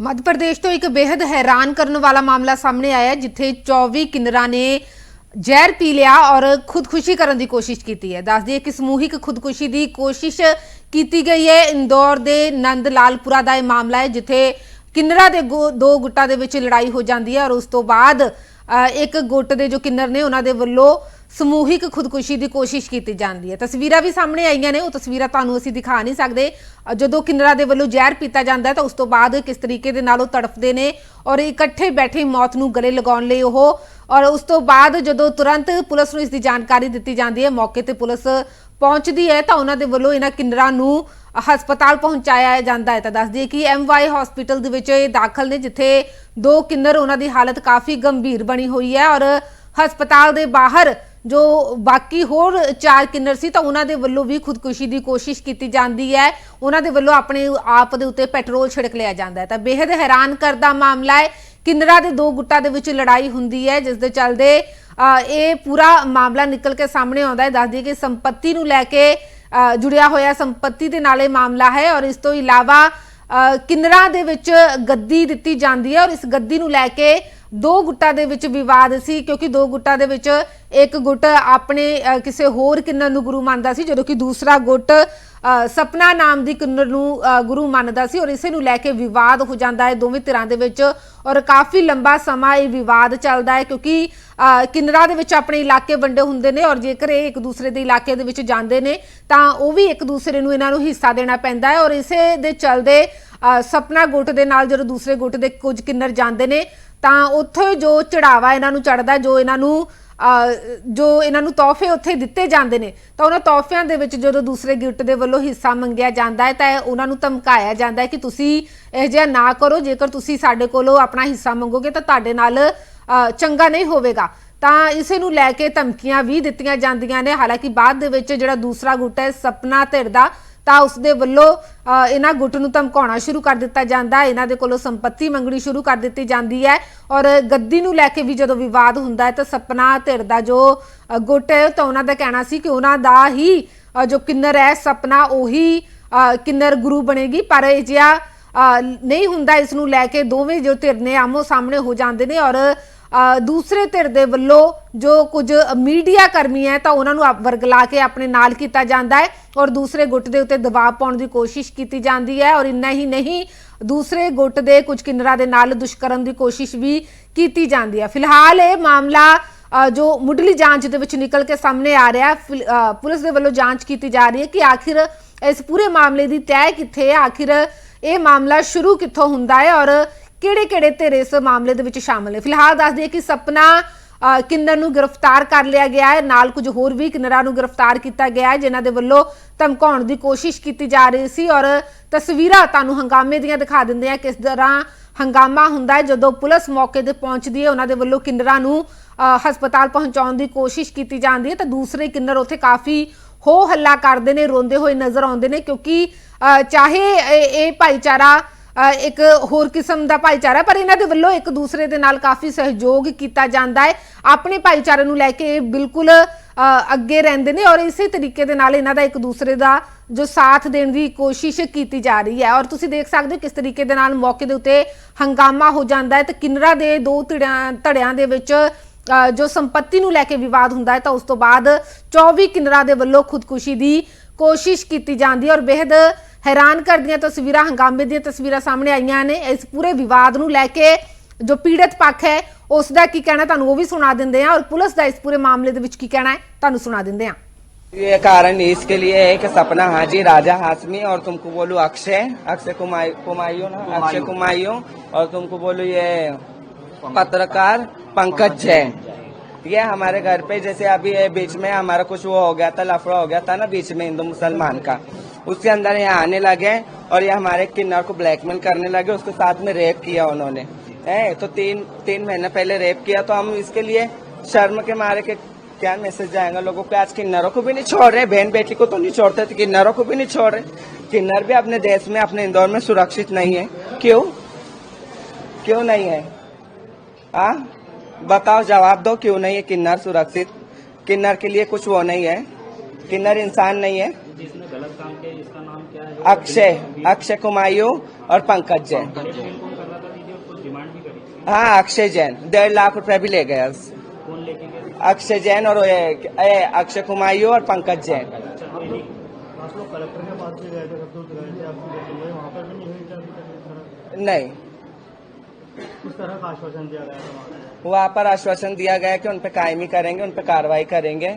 ਮੱਧ ਪ੍ਰਦੇਸ਼ ਤੋਂ ਇੱਕ ਬੇहद ਹੈਰਾਨ ਕਰਨ ਵਾਲਾ ਮਾਮਲਾ ਸਾਹਮਣੇ ਆਇਆ ਜਿੱਥੇ 24 ਕਿੰਨਰਾਂ ਨੇ ਜ਼ਹਿਰ ਪੀ ਲਿਆ ਔਰ ਖੁਦਕੁਸ਼ੀ ਕਰਨ ਦੀ ਕੋਸ਼ਿਸ਼ ਕੀਤੀ ਹੈ। ਦੱਸ ਦਈਏ ਕਿ ਸਮੂਹਿਕ ਖੁਦਕੁਸ਼ੀ ਦੀ ਕੋਸ਼ਿਸ਼ ਕੀਤੀ ਗਈ ਹੈ। ਇੰਦੌਰ ਦੇ ਨੰਦ ਲਾਲਪੁਰਾ ਦਾ ਇਹ ਮਾਮਲਾ ਹੈ, ਜਿੱਥੇ ਕਿੰਨਰਾਂ ਦੇ ਗੋ- ਦੋ ਗੁੱਟਾਂ ਦੇ ਵਿੱਚ ਲੜਾਈ ਹੋ ਜਾਂਦੀ ਹੈ ਔਰ ਉਸ ਤੋਂ ਬਾਅਦ ਇੱਕ ਗੁੱਟ ਦੇ ਜੋ ਕਿੰਨਰ ਨੇ, ਉਹਨਾਂ ਦੇ ਵੱਲੋਂ ਸਮੂਹਿਕ ਖੁਦਕੁਸ਼ੀ ਦੀ ਕੋਸ਼ਿਸ਼ ਕੀਤੀ ਜਾਂਦੀ ਹੈ। ਤਸਵੀਰਾਂ ਵੀ ਸਾਹਮਣੇ ਆਈਆਂ ਨੇ, ਉਹ ਤਸਵੀਰਾਂ ਤੁਹਾਨੂੰ ਅਸੀਂ ਦਿਖਾ ਨਹੀਂ ਸਕਦੇ। ਜਦੋਂ ਕਿੰਨਰਾਂ ਦੇ ਵੱਲੋਂ ਜ਼ਹਿਰ ਪੀਤਾ ਜਾਂਦਾ ਹੈ ਤਾਂ ਉਸ ਤੋਂ ਬਾਅਦ ਕਿਸ ਤਰੀਕੇ ਦੇ ਨਾਲ ਉਹ ਤੜਫਦੇ ਨੇ ਔਰ ਇਕੱਠੇ ਬੈਠੇ ਮੌਤ ਨੂੰ ਗਲੇ ਲਗਾਉਣ ਲਈ ਉਹ ਔਰ ਉਸ ਤੋਂ ਬਾਅਦ ਜਦੋਂ ਤੁਰੰਤ ਪੁਲਿਸ ਨੂੰ ਇਸ ਦੀ ਜਾਣਕਾਰੀ ਦਿੱਤੀ ਜਾਂਦੀ ਹੈ, ਮੌਕੇ ਤੇ ਪੁਲਿਸ ਪਹੁੰਚਦੀ ਹੈ ਤਾਂ ਉਹਨਾਂ ਦੇ ਵੱਲੋਂ ਇਹਨਾਂ ਕਿੰਨਰਾਂ ਨੂੰ ਹਸਪਤਾਲ ਪਹੁੰਚਾਇਆ ਜਾਂਦਾ ਹੈ। ਤਾਂ ਦੱਸ ਦਈਏ ਕਿ ਐਮਵਾਈ ਹਸਪੀਟਲ ਦੇ ਵਿੱਚ ਇਹ ਦਾਖਲ ਨੇ, ਜਿੱਥੇ ਦੋ ਕਿੰਨਰ ਉਹਨਾਂ ਦੀ ਹਾਲਤ ਕਾਫੀ ਗੰਭੀਰ ਬਣੀ ਹੋਈ ਹੈ ਔਰ ਹਸਪਤਾਲ ਦੇ ਬਾਹਰ ਜੋ ਬਾਕੀ ਹੋਰ ਚਾਰ ਕਿੰਨਰ ਸੀ ਤਾਂ ਉਹਨਾਂ ਦੇ ਵੱਲੋਂ ਵੀ ਖੁਦਕੁਸ਼ੀ ਦੀ ਕੋਸ਼ਿਸ਼ ਕੀਤੀ ਜਾਂਦੀ ਹੈ। ਉਹਨਾਂ ਦੇ ਵੱਲੋਂ ਆਪਣੇ ਆਪ ਦੇ ਉੱਤੇ ਪੈਟਰੋਲ ਛਿੜਕ ਲਿਆ ਜਾਂਦਾ ਹੈ। ਤਾਂ ਬੇहद ਹੈਰਾਨ ਕਰਦਾ ਮਾਮਲਾ ਹੈ। ਕਿੰਨਰਾਂ ਦੇ ਦੋ ਗੁੱਟਾਂ ਦੇ ਵਿੱਚ ਲੜਾਈ ਹੁੰਦੀ ਹੈ ਜਿਸ ਦੇ ਚੱਲਦੇ ਇਹ ਪੂਰਾ ਮਾਮਲਾ ਨਿਕਲ ਕੇ ਸਾਹਮਣੇ ਆਉਂਦਾ ਹੈ। ਦੱਸ ਦਈਏ ਕਿ ਸੰਪਤੀ ਨੂੰ ਲੈ ਕੇ ਅ, ਜੁੜਿਆ ਹੋਇਆ ਸੰਪਤੀ ਦੇ ਨਾਲ ਇਹ ਮਾਮਲਾ ਹੈ ਔਰ ਇਸ ਤੋਂ ਇਲਾਵਾ ਅ, ਕਿੰਨਰਾਂ ਦੇ ਵਿੱਚ ਗੱਦੀ ਦਿੱਤੀ ਜਾਂਦੀ ਹੈ ਔਰ ਇਸ ਗੱਦੀ ਨੂੰ ਲੈ ਕੇ ਦੋ ਗੁੱਟਾਂ ਦੇ ਵਿੱਚ ਵਿਵਾਦ ਸੀ ਕਿਉਂਕਿ ਦੋ ਗੁੱਟਾਂ ਦੇ ਵਿੱਚ ਇੱਕ ਗੁੱਟ ਆਪਣੇ ਕਿਸੇ ਹੋਰ ਕਿੰਨਰ ਨੂੰ ਗੁਰੂ ਮੰਨਦਾ ਸੀ ਜਦੋਂ ਕਿ ਦੂਸਰਾ ਗੁੱਟ ਸਪਨਾ ਨਾਮ ਦੀ ਕਿੰਨਰ ਨੂੰ ਗੁਰੂ ਮੰਨਦਾ ਸੀ ਔਰ ਇਸੇ ਨੂੰ ਲੈ ਕੇ ਵਿਵਾਦ ਹੋ ਜਾਂਦਾ ਹੈ ਦੋਵੇਂ ਧਿਰਾਂ ਦੇ ਵਿੱਚ ਔਰ ਕਾਫੀ ਲੰਬਾ ਸਮਾਂ ਇਹ ਵਿਵਾਦ ਚੱਲਦਾ ਹੈ ਕਿਉਂਕਿ ਅ, ਕਿੰਨਰਾਂ ਦੇ ਵਿੱਚ ਆਪਣੇ ਇਲਾਕੇ ਵੰਡੇ ਹੁੰਦੇ ਨੇ ਔਰ ਜੇਕਰ ਇਹ ਇੱਕ ਦੂਸਰੇ ਦੇ ਇਲਾਕੇ ਦੇ ਵਿੱਚ ਜਾਂਦੇ ਨੇ ਤਾਂ ਉਹ ਵੀ ਇੱਕ ਦੂਸਰੇ ਨੂੰ ਇਹਨਾਂ ਨੂੰ ਹਿੱਸਾ ਦੇਣਾ ਪੈਂਦਾ ਹੈ ਔਰ ਇਸੇ ਦੇ ਚੱਲਦੇ ਸਪਨਾ ਗੁੱਟ ਦੇ ਨਾਲ ਜਦੋਂ ਦੂਸਰੇ ਗੁੱਟ ਦੇ ਕੁਝ ਕਿੰਨਰ ਜਾਂਦੇ ਨੇ ਤਾਂ ਉੱਥੇ ਜੋ ਚੜਾਵਾ ਇਹਨਾਂ ਨੂੰ ਚੜਦਾ ਜੋ ਇਹਨਾਂ ਨੂੰ ਜੋ ਇਹਨਾਂ ਨੂੰ ਤੋਹਫੇ ਉੱਥੇ ਦਿੱਤੇ ਜਾਂਦੇ ਨੇ, ਤਾਂ ਉਹਨਾਂ ਤੋਹਫਿਆਂ ਦੇ ਵਿੱਚ ਜਦੋਂ ਦੂਸਰੇ ਗਿਫਟ ਦੇ ਵੱਲੋਂ ਹਿੱਸਾ ਮੰਗਿਆ ਜਾਂਦਾ ਹੈ, ਤਾਂ ਉਹਨਾਂ ਨੂੰ ਧਮਕਾਇਆ ਜਾਂਦਾ ਹੈ ਕਿ ਤੁਸੀਂ ਇਹ ਜਿਹਾ ਨਾ ਕਰੋ, ਜੇਕਰ ਤੁਸੀਂ ਸਾਡੇ ਕੋਲੋਂ ਆਪਣਾ ਹਿੱਸਾ ਮੰਗੋਗੇ ਤਾਂ ਤੁਹਾਡੇ ਨਾਲ ਚੰਗਾ ਨਹੀਂ ਹੋਵੇਗਾ। ਤਾਂ ਇਸੇ ਨੂੰ ਲੈ ਕੇ ਧਮਕੀਆਂ ਵੀ ਦਿੱਤੀਆਂ ਜਾਂਦੀਆਂ ਨੇ, ਹਾਲਾਂਕਿ ਬਾਅਦ ਦੇ ਵਿੱਚ ਜਿਹੜਾ ਦੂਸਰਾ ਗੁੱਟ ਹੈ, ਸਪਨਾ ਧਿਰ ਦਾ ਤਾਂ ਉਸ ਦੇ ਵੱਲੋਂ ਇਹਨਾਂ ਗੁੱਟ ਨੂੰ ਧਮਕਾਉਣਾ ਸ਼ੁਰੂ ਕਰ ਦਿੱਤਾ ਜਾਂਦਾ ਹੈ। ਇਹਨਾਂ ਦੇ ਕੋਲੋਂ ਸੰਪਤੀ ਮੰਗਣੀ ਸ਼ੁਰੂ ਕਰ ਦਿੱਤੀ ਜਾਂਦੀ ਹੈ। ਔਰ ਗੱਦੀ ਨੂੰ ਲੈ ਕੇ ਵੀ ਜਦੋਂ ਵਿਵਾਦ ਹੁੰਦਾ ਹੈ ਤਾਂ ਸਪਨਾ ਧਿਰ ਦਾ ਜੋ ਗੁੱਟ ਹੈ ਤਾਂ ਉਹਨਾਂ ਦਾ ਕਹਿਣਾ ਸੀ ਕਿ ਉਹਨਾਂ ਦਾ ਹੀ ਜੋ ਕਿੰਨਰ ਹੈ, ਸਪਨਾ ਉਹੀ ਕਿੰਨਰ ਗੁਰੂ ਬਣੇਗੀ। ਪਰ ਇਹ ਜਿਹਾ ਨਹੀਂ ਹੁੰਦਾ। ਇਸ ਨੂੰ ਲੈ ਕੇ ਦੋਵੇਂ ਜੋ ਧਿਰ ਨੇ ਆਮੋ ਸਾਹਮਣੇ ਹੋ ਜਾਂਦੇ ਨੇ। ਔਰ ਦੂਸਰੇ ਧਿਰ ਦੇ ਵੱਲੋਂ ਜੋ ਕੁਝ ਮੀਡੀਆ ਕਰਮੀ ਹੈ ਤਾਂ ਉਹਨਾਂ ਨੂੰ ਵਰਗਲਾ ਕੇ ਆਪਣੇ ਨਾਲ ਕੀਤਾ ਜਾਂਦਾ ਹੈ ਔਰ ਦੂਸਰੇ ਗੁੱਟ ਦੇ ਉੱਤੇ ਦਬਾਅ ਪਾਉਣ ਦੀ ਕੋਸ਼ਿਸ਼ ਕੀਤੀ ਜਾਂਦੀ ਹੈ ਔਰ ਇੰਨਾ ਹੀ ਨਹੀਂ, ਦੂਸਰੇ ਗੁੱਟ ਦੇ ਕੁਝ ਕਿੰਨਰਾਂ ਦੇ ਨਾਲ ਦੁਸ਼ਕਰਮ ਦੀ ਕੋਸ਼ਿਸ਼ ਵੀ ਕੀਤੀ ਜਾਂਦੀ ਹੈ। ਫਿਲਹਾਲ ਇਹ ਮਾਮਲਾ ਜੋ ਮੁੱਢਲੀ ਜਾਂਚ ਦੇ ਵਿੱਚ ਨਿਕਲ ਕੇ ਸਾਹਮਣੇ ਆ ਰਿਹਾ ਫਿਲ- ਪੁਲਿਸ ਦੇ ਵੱਲੋਂ ਜਾਂਚ ਕੀਤੀ ਜਾ ਰਹੀ ਹੈ ਕਿ ਆਖਿਰ ਇਸ ਪੂਰੇ ਮਾਮਲੇ ਦੀ ਤੈਅ ਕਿੱਥੇ ਹੈ, ਆਖਿਰ ਇਹ ਮਾਮਲਾ ਸ਼ੁਰੂ ਕਿੱਥੋਂ ਹੁੰਦਾ ਹੈ ਔਰ ਕਿਹੜੇ-ਕਿਹੜੇ ਧਿਰ ਇਸ ਮਾਮਲੇ ਦੇ ਵਿੱਚ ਸ਼ਾਮਲ ਨੇ? ਫਿਲਹਾਲ ਦੱਸ ਦਈਏ ਕਿ ਸਪਨਾ ਕਿੰਨਰ ਨੂੰ ਗ੍ਰਿਫਤਾਰ ਕਰ ਲਿਆ ਗਿਆ ਹੈ। ਨਾਲ ਕੁਝ ਹੋਰ ਵੀ ਕਿੰਨਰਾਂ ਨੂੰ ਗ੍ਰਿਫਤਾਰ ਕੀਤਾ ਗਿਆ ਹੈ ਜਿਨ੍ਹਾਂ ਦੇ ਵੱਲੋਂ ਧਮਕਾਉਣ ਦੀ ਕੋਸ਼ਿਸ਼ ਕੀਤੀ ਜਾ ਰਹੀ ਸੀ ਔਰ ਤਸਵੀਰਾਂ ਤੁਹਾਨੂੰ ਹੰਗਾਮੇ ਦੀਆਂ ਦਿਖਾ ਦਿੰਦੇ ਆ ਕਿਸ ਤਰ੍ਹਾਂ ਹੰਗਾਮਾ ਹੁੰਦਾ ਹੈ। ਜਦੋਂ ਪੁਲਿਸ ਮੌਕੇ ਤੇ ਪਹੁੰਚਦੀ ਹੈ ਉਹਨਾਂ ਦੇ ਵੱਲੋਂ ਕਿੰਨਰਾਂ ਨੂੰ ਅ, ਹਸਪਤਾਲ ਪਹੁੰਚਾਉਣ ਦੀ ਕੋਸ਼ਿਸ਼ ਕੀਤੀ ਜਾਂਦੀ ਹੈ। ਤਾਂ ਦੂਸਰੇ ਕਿੰਨਰ ਉੱਥੇ ਕਾਫੀ ਹੋ ਹੱਲਾ ਕਰਦੇ ਨੇ ਰੋਂਦੇ ਹੋਏ ਨਜ਼ਰ ਆਉਂਦੇ ਨੇ ਕਿਉਂਕਿ ਅ, ਚਾਹੇ ਇਹ ਭਾਈਚਾਰਾ ਇੱਕ ਹੋਰ ਕਿਸਮ ਦਾ ਭਾਈਚਾਰਾ, ਪਰ ਇਹਨਾਂ ਦੇ ਵੱਲੋਂ ਇੱਕ ਦੂਸਰੇ ਦੇ ਨਾਲ ਕਾਫੀ ਸਹਿਯੋਗ ਕੀਤਾ ਜਾਂਦਾ ਹੈ। ਆਪਣੇ ਭਾਈਚਾਰੇ ਨੂੰ ਲੈ ਕੇ ਇਹ ਬਿਲਕੁਲ ਅੱਗੇ ਰਹਿੰਦੇ ਨੇ ਔਰ ਇਸੇ ਤਰੀਕੇ ਦੇ ਨਾਲ ਇਹਨਾਂ ਦਾ ਇੱਕ ਦੂਸਰੇ ਦਾ ਜੋ ਸਾਥ ਦੇਣ ਦੀ ਕੋਸ਼ਿਸ਼ ਕੀਤੀ ਜਾ ਰਹੀ ਹੈ। ਔਰ ਤੁਸੀਂ ਦੇਖ ਸਕਦੇ ਹੋ ਕਿਸ ਤਰੀਕੇ ਦੇ ਨਾਲ ਮੌਕੇ ਦੇ ਉੱਤੇ ਹੰਗਾਮਾ ਹੋ ਜਾਂਦਾ ਹੈ ਤੇ ਕਿਨਰਾ ਦੇ ਦੋ ਧੜਿਆਂ ਧੜਿਆਂ ਦੇ ਵਿੱਚ ਜੋ ਸੰਪਤੀ ਨੂੰ ਲੈ ਕੇ ਵਿਵਾਦ ਹੁੰਦਾ ਹੈ, ਤਾਂ ਉਸ ਤੋਂ ਬਾਅਦ 24 ਕਿੰਨਰਾਂ ਦੇ ਵੱਲੋਂ ਖੁਦਕੁਸ਼ੀ ਦੀ ਕੋਸ਼ਿਸ਼ ਕੀਤੀ ਜਾਂਦੀ ਹੈ। ਔਰ ਬੇहद ਹੈਰਾਨ ਕਰਦੀਆਂ ਤਸਵੀਰਾਂ ਹੰਗਾਮੇ ਦੀਆਂ ਤਸਵੀਰਾਂ ਸਾਹਮਣੇ ਆਈਆਂ ਨੇ ਇਸ ਪੂਰੇ ਵਿਵਾਦ ਨੂੰ ਲੈ ਕੇ ਜੋ ਪੀੜਤ ਪੱਖ ਹੈ ਉਸ ਦਾ ਕੀ ਕਹਿਣਾ ਤੁਹਾਨੂੰ ਉਹ ਵੀ ਸੁਣਾ ਦਿੰਦੇ ਆ ਔਰ ਪੁਲਿਸ ਦਾ ਇਸ ਪੂਰੇ ਮਾਮਲੇ ਦੇ ਵਿੱਚ ਕੀ ਕਹਿਣਾ ਹੈ ਤੁਹਾਨੂੰ ਸੁਣਾ ਦਿੰਦੇ ਆ ये कारण इसके लिए है कि सपना हाजी राजा हाशमी और तुमको बोलू अक्षय अक्षय कुमाई कुमायूं ना अक्षय कुमायूं और तुमको बोलू ये पत्रकार पंकज जैन ये हमारे घर पे जैसे अभी ये बीच में हमारा कुछ वो हो गया था लफड़ा हो गया था ना बीच में हिंदू मुसलमान का उसके अंदर यहाँ आने लगे और ये हमारे किन्नर को ब्लैकमेल करने लगे, उसके साथ में रेप किया उन्होंने। है तो तीन तीन महीने पहले रेप किया तो हम इसके लिए शर्म के मारे के क्या मैसेज जाएगा? लोगों को आज किन्नरों को भी नहीं छोड़ रहे बहन बेटी को तो नहीं छोड़ते थे किन्नरों को भी नहीं छोड़ रहे। किन्नर भी अपने देश में, अपने इंदौर में सुरक्षित नहीं है। क्यों? क्यों नहीं है? आ बताओ, जवाब दो, क्यों नहीं है किन्नर सुरक्षित? किन्नर के लिए कुछ वो नहीं है। किन्नर इंसान नहीं है। जिसने गलत काम किया इसका नाम क्या है अक्षय अक्षय कुमायू और पंकज जैन। हाँ अक्षय जैन। डेढ़ लाख रुपए भी ले गए अक्षय जैन और अक्षय कुमायू और पंकज जैन। नहीं। वहाँ पर आश्वासन दिया गया कि उन पर कायमी करेंगे, उन पर कार्रवाई करेंगे।